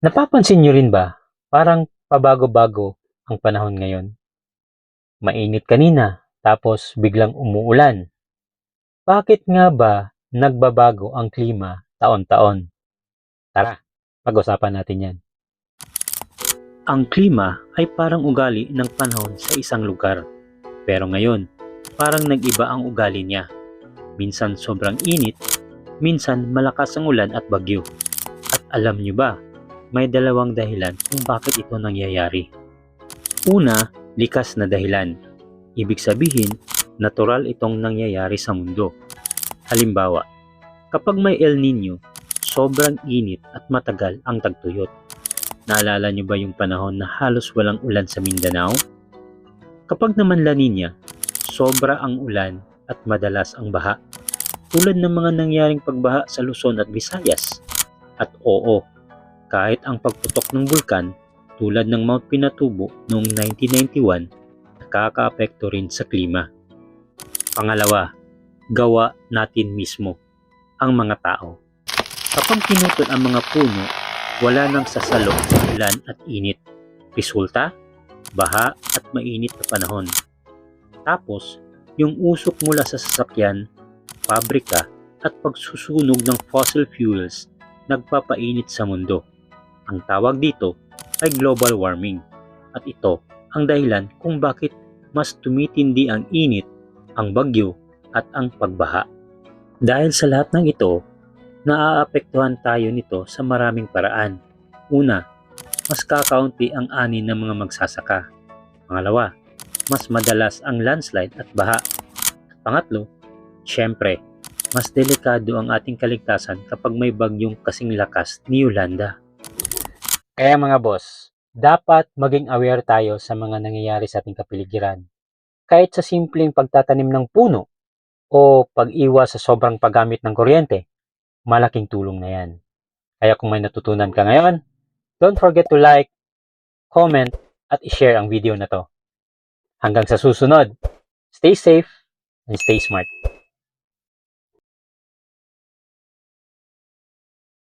Napapansin niyo rin ba, parang pabago-bago ang panahon ngayon? Mainit kanina, tapos biglang umuulan. Bakit nga ba nagbabago ang klima taon-taon? Tara, pag-usapan natin yan. Ang klima ay parang ugali ng panahon sa isang lugar. Pero ngayon, parang nag-iba ang ugali niya. Minsan sobrang init, minsan malakas ang ulan at bagyo. At alam niyo ba, may dalawang dahilan kung bakit ito nangyayari. Una, likas na dahilan. Ibig sabihin, natural itong nangyayari sa mundo. Halimbawa, kapag may El Nino, sobrang init at matagal ang tagtuyot. Naalala niyo ba yung panahon na halos walang ulan sa Mindanao? Kapag naman La Nina, sobra ang ulan at madalas ang baha. Tulad ng mga nangyaring pagbaha sa Luzon at Visayas. At oo, kahit ang pagputok ng bulkan tulad ng Mount Pinatubo noong 1991, nakakaapekto rin sa klima. Pangalawa, gawa natin mismo, ang mga tao. Kapag pinutol ang mga puno, wala nang sasalo sa ulan at init. Resulta, baha at mainit na panahon. Tapos, yung usok mula sa sasakyan, pabrika at pagsusunog ng fossil fuels nagpapainit sa mundo. Ang tawag dito ay global warming at ito ang dahilan kung bakit mas tumitindi ang init, ang bagyo at ang pagbaha. Dahil sa lahat ng ito, naaapektuhan tayo nito sa maraming paraan. Una, mas kakaunti ang ani ng mga magsasaka. Pangalawa, mas madalas ang landslide at baha. At pangatlo, syempre, mas delikado ang ating kaligtasan kapag may bagyong kasing lakas ni Yolanda. Kaya mga boss, dapat maging aware tayo sa mga nangyayari sa ating kapiligiran. Kahit sa simpleng pagtatanim ng puno o pag-iwas sa sobrang paggamit ng kuryente, malaking tulong na yan. Kaya kung may natutunan ka ngayon, don't forget to like, comment, at i-share ang video na to. Hanggang sa susunod, stay safe and stay smart.